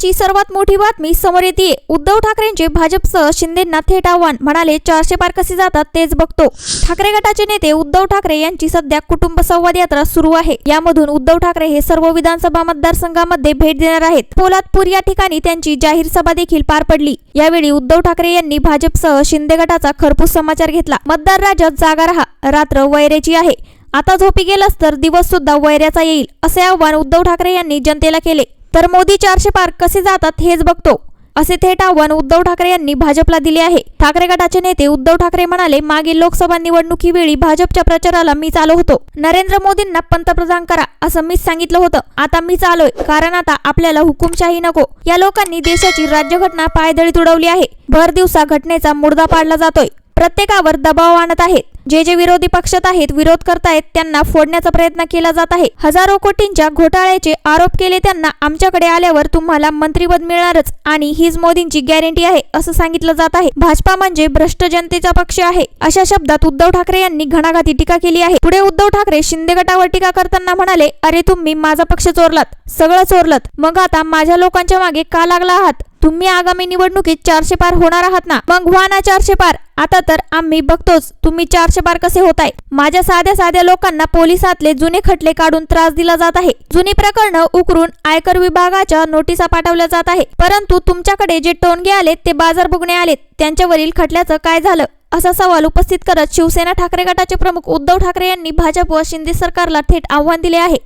महत्वाची सर्वात मोठी बातमी समोर येते. उद्धव ठाकरेंचे भाजपसह शिंदेंना थेट आव्हान म्हणाले चारशे पार कसे जातात तेच बघतो. ठाकरे गटाचे नेते उद्धव ठाकरे यांची सध्या कुटुंब संवाद यात्रा सुरू आहे. यामधून उद्धव ठाकरे हे सर्व विधानसभा मतदारसंघामध्ये भेट देणार आहेत. पोलादपूर या ठिकाणी त्यांची जाहीर सभा देखील पार पडली. यावेळी उद्धव ठाकरे यांनी भाजपसह शिंदे गटाचा खरपूस समाचार घेतला. मतदार राज्यात जागा राहा रात्र वैरेची आहे. आता झोपी गेलास तर दिवस सुद्धा वैऱ्याचा येईल असे आव्हान उद्धव ठाकरे यांनी जनतेला केले. तर मोदी चारशे पार कसे जातात हेच बघतो. असे थेट आव्हान उद्धव ठाकरे यांनी भाजपला दिले आहे. ठाकरे गटाचे नेते उद्धव ठाकरे म्हणाले मागील लोकसभा निवडणुकीवेळी भाजपच्या प्रचाराला मी चालू होतो. नरेंद्र मोदींना पंतप्रधान करा असं मीच सांगितलं होतं. आता मी चालोय कारण आता आपल्याला हुकुमशाही नको. या लोकांनी देशाची राज्यघटना पायदळी तुडवली आहे. भर दिवसा घटनेचा मुर्दा पाडला जातोय. प्रत्येकावर दबाव आणत आहेत. जे जे विरोधी पक्षात आहेत विरोध करतायत त्यांना फोडण्याचा प्रयत्न केला जात आहे. हजारो कोटींच्या घोटाळ्याचे आरोप केले त्यांना आमच्याकडे आल्यावर तुम्हाला मंत्रीपद मिळणारच आणि हीच मोदींची गॅरंटी आहे असं सांगितलं जात आहे. भाजपा म्हणजे भ्रष्ट जनतेचा पक्ष आहे अशा शब्दात उद्धव ठाकरे यांनी घणाघाती टीका केली आहे. पुढे उद्धव ठाकरे शिंदे गटावर टीका करताना म्हणाले अरे तुम्ही माझा पक्ष चोरलात सगळं चोरलत. मग आता माझ्या लोकांच्या मागे का लागला आहात? तुम्ही आगामी निवडणुकीत चारशे पार होणार आहात ना? मग व्हा ना चारशे पार. आता तर आम्ही बघतोच. तुम्ही चारशे पक्षपार कसे होत आहे? माझ्या साध्या साध्या लोकांना पोलिसातले जुने खटले काढून त्रास दिला जात आहे. जुनी प्रकरण उकरून आयकर विभागाच्या नोटिसा पाठवल्या जात आहे. परंतु तुमच्याकडे जे टोनगे आलेत ते बाजार बुगणे आलेत. त्यांच्यावरील खटल्याचं काय झालं? असा सवाल उपस्थित करत शिवसेना ठाकरे गटाचे प्रमुख उद्धव ठाकरे यांनी भाजप व शिंदे सरकारला थेट आव्हान दिले आहे.